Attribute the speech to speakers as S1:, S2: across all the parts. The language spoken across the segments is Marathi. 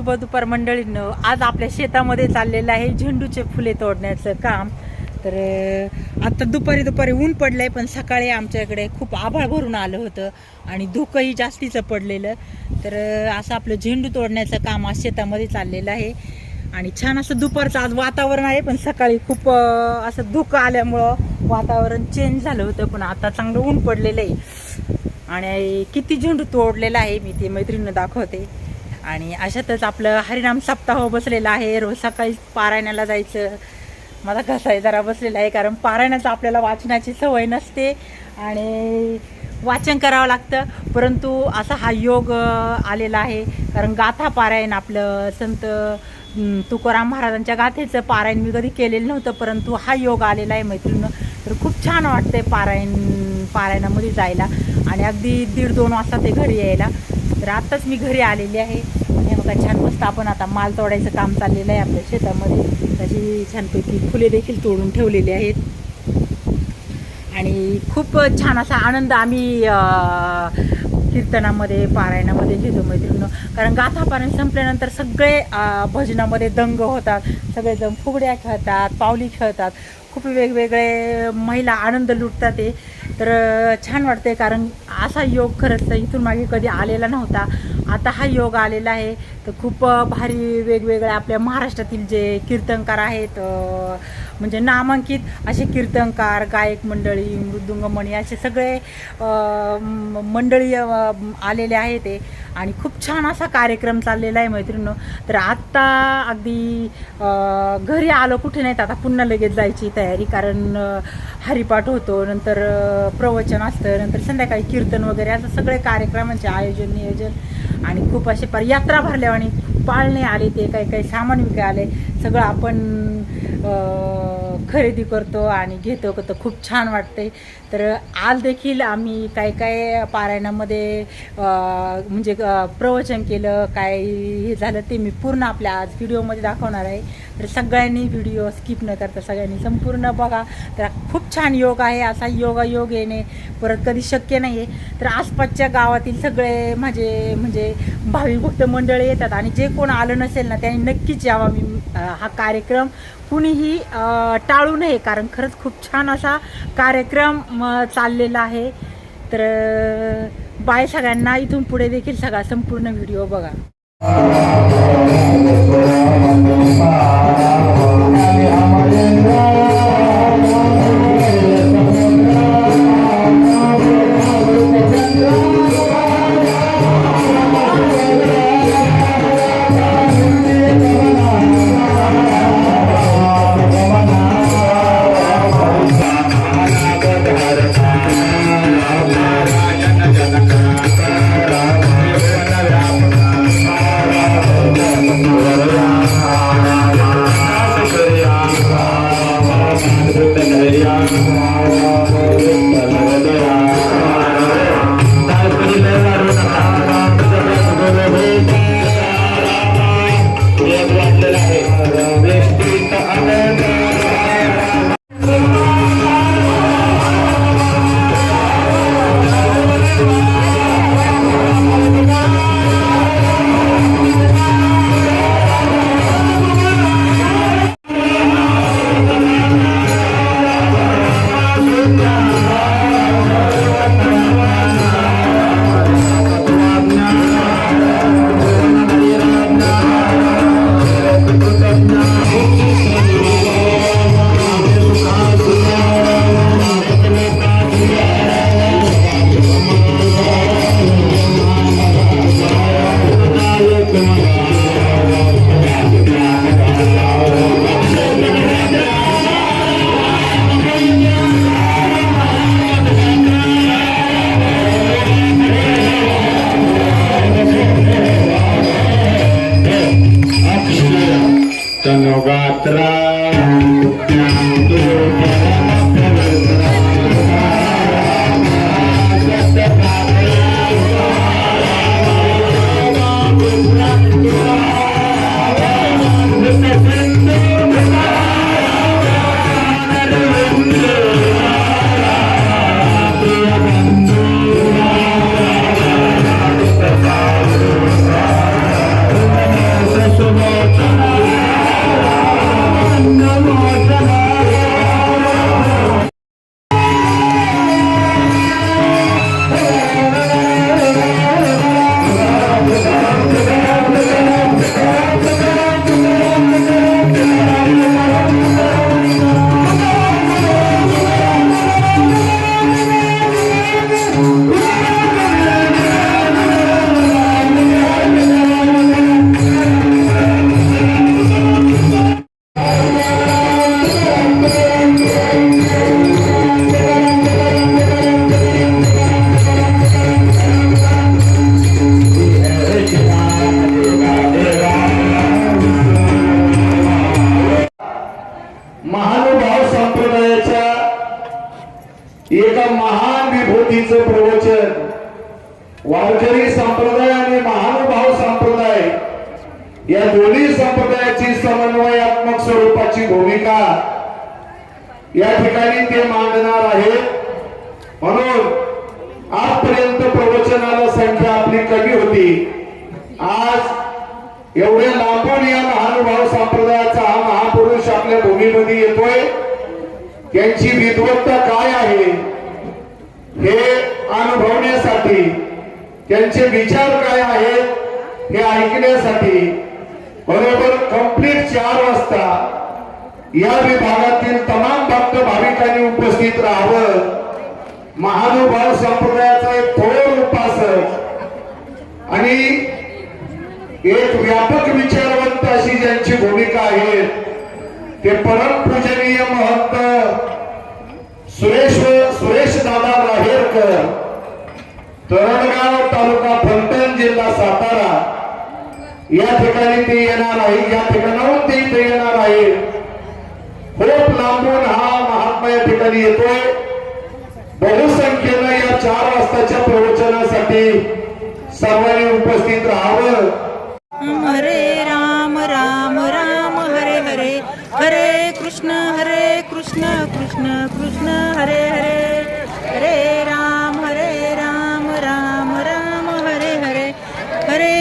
S1: शुभ दुपार मंडळीनं. आज आपल्या शेतामध्ये चाललेलं आहे झेंडूचे फुले तोडण्याचं काम. तर आत्ता आता दुपारी दुपारी ऊन पडलं आहे पण सकाळी आमच्याकडे खूप आभाळ भरून आलं होतं आणि धुकंही जास्तीचं पडलेलं. तर असं आपलं झेंडू तोडण्याचं काम आज शेतामध्ये चाललेलं आहे. आणि छान असं दुपारचं आज वातावरण आहे पण सकाळी खूप असं धुकं आल्यामुळं वातावरण चेंज झालं होतं पण आता चांगलं ऊन पडलेलं आहे. आणि किती झेंडू तोडलेला आहे मी ते मैत्रिणीनं दाखवते. आणि अशातच आपलं हरिनाम सप्ताह बसलेला आहे. रोज सकाळी पारायणाला जायचं. माझा घसाय जरा बसलेला आहे कारण पारायणाचं आपल्याला वाचनाची सवय नसते आणि वाचन करावं लागतं. परंतु असा हा योग आलेला आहे. कारण गाथा पारायण आपलं संत तुकाराम महाराजांच्या गाथेचं पारायण मी कधी केलेलं नव्हतं परंतु हा योग आलेला आहे मैत्रिणीनं. तर खूप छान वाटतंय पारायण पारायणामध्ये जायला. आणि अगदी दीड दोन वाजता ते घरी यायला. तर आत्ताच मी घरी आलेली आहे. हे बघा छान मस्त आपण आता माल तोडायचं काम चाललेलं आहे आपल्या शेतामध्ये. तशी छानपैकी फुले देखील तोडून ठेवलेली आहेत. आणि खूप छान असा आनंद आम्ही कीर्तनामध्ये पारायणामध्ये घेतो मैत्रिणीनं. कारण गाथा पारायण संपल्यानंतर सगळे भजनामध्ये दंग होतात. सगळेजण फुगड्या खेळतात पावली खेळतात. खूप वेगवेगळे महिला आनंद लुटतात ते. तर छान वाटते कारण असा योग खरंच इथून मागे कधी आलेला नव्हता. आता हा योग आलेला आहे. तर खूप भारी वेगवेगळ्या आपल्या महाराष्ट्रातील जे कीर्तनकार आहेत म्हणजे नामांकित असे कीर्तनकार गायक मंडळी मृदुंगमणी असे सगळे मंडळीय मंडळी आलेले आहेत ते. आणि खूप छान असा कार्यक्रम चाललेला आहे मैत्रिणीनं. तर आत्ता अगदी घरी आलो कुठे नाहीत आता पुन्हा लगेच जायची तयारी कारण हरिपाठ होतो नंतर प्रवचन असतं नंतर संध्याकाळी कीर्तन वगैरे असं सगळे कार्यक्रमांचे आयोजन नियोजन. आणि खूप असे पर यात्रा भरल्या आणि पाळणे आले ते काही काही सामान विकाय आले सगळं आपण खरेदी करतो आणि घेतो तर खूप छान वाटते तर आज देखील आम्ही काय काय पारायणामध्ये म्हणजे प्रवचन केलं काय हे झालं ते मी पूर्ण आपल्या आज व्हिडिओमध्ये दाखवणार आहे. तर सगळ्यांनी व्हिडिओ स्किप न करता सगळ्यांनी संपूर्ण बघा. तर खूप छान योग आहे असा योगायोग येणे परत कधी शक्य नाही आहे तर आसपासच्या गावातील सगळे माझे म्हणजे भाविक भक्त मंडळी येतात आणि जे कोण आलं नसेल ना त्यांनी नक्कीच यावा मी हा कार्यक्रम. कुणीही टाळू नये कारण खरंच खूप छान असा कार्यक्रम म, चाललेलं आहे. तर बाय सगळ्यांना. इथून पुढे देखील सगळा संपूर्ण व्हिडिओ बघा.
S2: the you. एका महान विभूतीचं प्रवचन. वारकरी संप्रदाय आणि महानुभाव संप्रदाय या दोन्ही संप्रदायाची समन्वयात्मक स्वरूपाची भूमिका या ठिकाणी ते मांडणार आहेत. म्हणून आजपर्यंत प्रवचनाला संख्या आपली कमी होती. आज एवढ्या लांबून या महानुभाव संप्रदायाचा हा महापुरुष आपल्या भूमीमध्ये येतोय. त्यांची विद्वत्ता काय आहे? हे अनुभवण्यासाठी त्यांचे विचार काय आहेत हे ऐकण्यासाठी बरोबर कंप्लीट चार वाजता या विभागातील तमाम भक्त भाविकांनी उपस्थित राहावं. महानुभाव संप्रदायाचा एक थोर उपासक आणि एक व्यापक विचारवंत अशी ज्यांची भूमिका आहे ते परमपूजनीय महंत राहेरकर तोरणगाव तालुका फलटण जिल्हा सातारा. या ठिकाणी ते येणार आहे. या ठिकाणाहून ते इथे येणार आहे. खूप लांबून हा महात्मा या ठिकाणी येतोय. बहुसंख्येनं या चार वाजताच्या प्रवचनासाठी सर्वांनी उपस्थित राहावं.
S1: हरे राम राम राम हरे हरे. हरे कृष्ण हरे कृष्ण कृष्ण कृष्ण हरे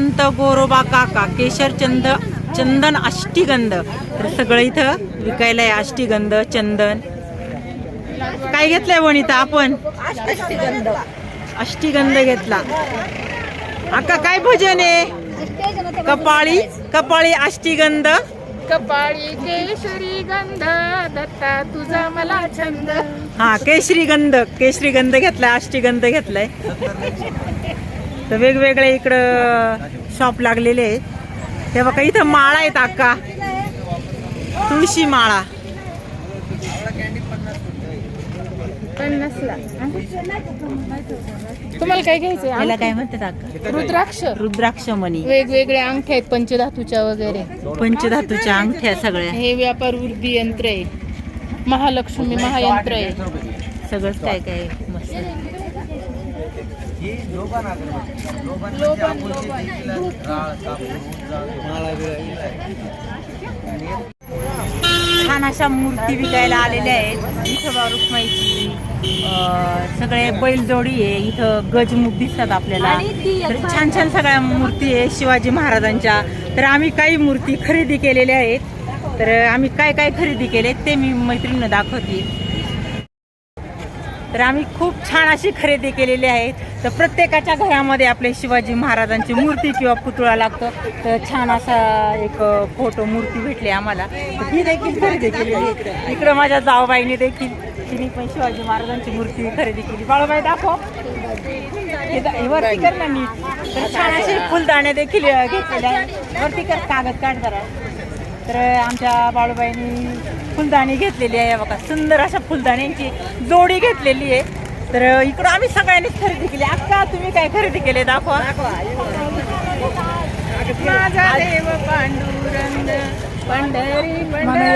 S1: संत गोरोबा काका केशर चंद चंदन अष्टीगंध. तर सगळं इथं विकायला आहे अष्टीगंध चंदन. काय घेतलंय वनिता आपण? अष्टीगंध घेतला. अक्का काय भजन आहे? कपाळी कपाळी अष्टीगंध.
S3: कपाळी केशरी गंध दत्ता तुझा मला छंद.
S1: हा केशरी गंध केशरी गंध घेतलाय अष्टीगंध घेतलाय. तर वेगवेगळे इकडं शॉप लागलेले आहेत. ते बघा इथं माळा आहेत अक्का. तुळशी माळा.
S3: तुम्हाला काय घ्यायचंय
S1: याला काय म्हणतात अक्का?
S3: रुद्राक्ष.
S1: रुद्राक्षमणी.
S3: वेगवेगळे अंगठे आहेत पंचधातूच्या वगैरे.
S1: पंचधातूच्या अंगठ्या सगळ्या.
S3: हे व्यापार वृद्धी यंत्र आहे. महालक्ष्मी महायंत्र आहे.
S1: सगळंच काय काय मस्त छान अशा मूर्ती विकायला आलेल्या आहेत. विठोबा रुक्माईची अं, सगळे बैलजोडी आहे. इथं गजमुख दिसतात आपल्याला. तर छान छान सगळ्या मूर्ती आहे शिवाजी महाराजांच्या. तर आम्ही काही मूर्ती खरेदी केलेल्या आहेत. तर आम्ही काय काय खरेदी केले ते मी मैत्रिणीनं दाखवते. तर आम्ही खूप छान अशी खरेदी केलेली आहे तर प्रत्येकाच्या घरामध्ये आपले शिवाजी महाराजांची मूर्ती किंवा पुतळा लागतो. तर छान असा एक फोटो मूर्ती भेटली आम्हाला. ही देखील खरेदी केलेली आहे. इकडं माझ्या जावबाईने देखील तिने पण शिवाजी महाराजांची मूर्ती खरेदी केली. बाळूबाई दाखव. वरती कर ना मी. तर छान असे फुलदाणे देखील घेतलेल्या घेतलेले आहे. वरती कर कागद काढ जरा. तर आमच्या बाळूबाईनी फुलदाणी घेतलेली आहे. बघा सुंदर अशा फुलदाण्यांची जोडी घेतलेली आहे. तर इकडं आम्ही सगळ्यांनीच खरेदी केली. अक्का तुम्ही काय खरेदी केले दाखवा. माझा देव पांडुरंग पंढरी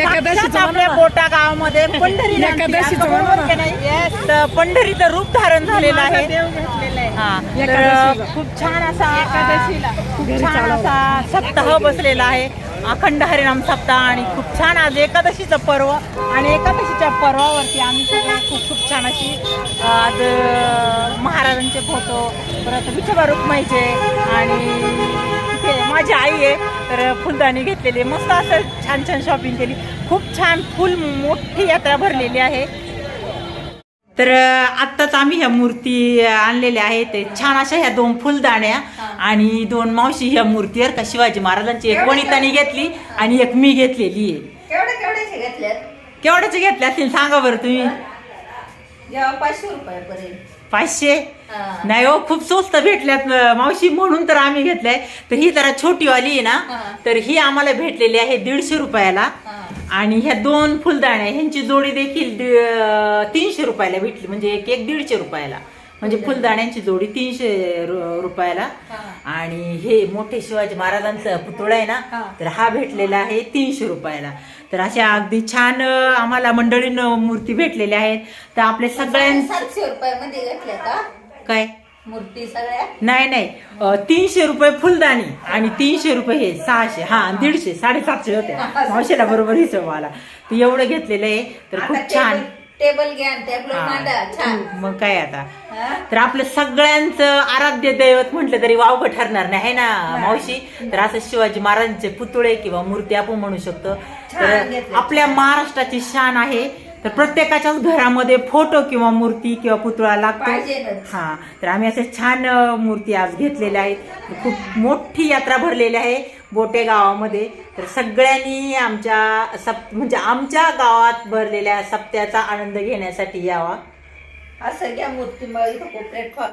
S1: एकादशीच्या आपल्या कोटा गावामध्ये पंढरी पंढरीचं रूप धारण झालेलं आहे. हा तर खूप छान असा खूप छान असा सप्ताह बसलेला आहे. अखंड हरिनाम सप्ताह आणि खूप छान आज एकादशीचं पर्व आणि एकादशीच्या पर्वावरती आम्ही सगळे खूप खूप छान अशी आज महाराजांचे फोटो परत विठोबा रुक्माईचे आणि इथे माझी आई आहे तर फुलदाणी घेतलेली मस्त असं छान छान शॉपिंग केली. खूप छान फुल मोठी यात्रा भरलेली आहे. तर आत्ताच आम्ही ह्या मूर्ती आणलेल्या आहेत. छान अशा ह्या दोन फुलदाण्या आणि दोन मावशी ह्या मूर्तीवर का शिवाजी महाराजांची. एक वनितानी घेतली आणि एक मी घेतलेली आहे.
S4: केवढे केवढ्याचे
S1: घेतल्या असतील सांगा बरं तुम्ही.
S4: पाचशे रुपयापर्यंत.
S1: पाचशे. नाही हो खूप स्वस्त भेटल्यात मावशी म्हणून तर आम्ही घेतलाय. तर ही जरा छोटी वाली आहे ना. तर ही आम्हाला भेटलेली आहे दीडशे रुपयाला. आणि ह्या दोन फुलदाण्या ह्यांची जोडी देखील तीनशे रुपयाला भेटली. म्हणजे एक एक दीडशे रुपयाला. म्हणजे फुलदाण्यांची जोडी तीनशे रुपयाला. आणि हे मोठे शिवाजी महाराजांचा पुतळा आहे ना. तर हा भेटलेला आहे तीनशे रुपयाला. तर अशा अगदी छान आम्हाला मंडळीनं मूर्ती भेटलेल्या आहेत. तर आपले सगळ्यां
S4: सातशे रुपयामध्ये
S1: काय?
S4: मूर्ती सगळ्या?
S1: नाही नाही. अं, तीनशे रुपये फुलदाणी आणि तीनशे रुपये हे सहाशे. हा दीडशे साडेसातशे होते मावशीला बरोबर हिशोब आला. तर एवढं घेतलेलं आहे तर खूप छान.
S4: टेबल घ्या आणि टेबल मांडा
S1: हा,
S4: छान.
S1: मग काय आता?
S4: हा?
S1: तर आपलं सगळ्यांचं आराध्य दैवत म्हटलं तरी वावगं ठरणार नाही है ना मावशी? तर असं शिवाजी महाराजांचे पुतळे किंवा मूर्ती आपण म्हणू शकतो. तर
S4: घेतलं.
S1: आपल्या महाराष्ट्राची शान आहे. तर प्रत्येकाच्याच घरामध्ये फोटो किंवा मूर्ती किंवा पुतळा लागतो. हा तर आम्ही असे छान अ, मूर्ती आज घेतलेल्या आहेत खूप मोठी यात्रा भरलेली आहे बोटे गावामध्ये तर सगळ्यांनी आमच्या सप म्हणजे आमच्या गावात भरलेल्या सप्त्याचा आनंद घेण्यासाठी यावा
S4: असं घ्या मूर्ती मग इथं कोपऱ्यात ठेवा.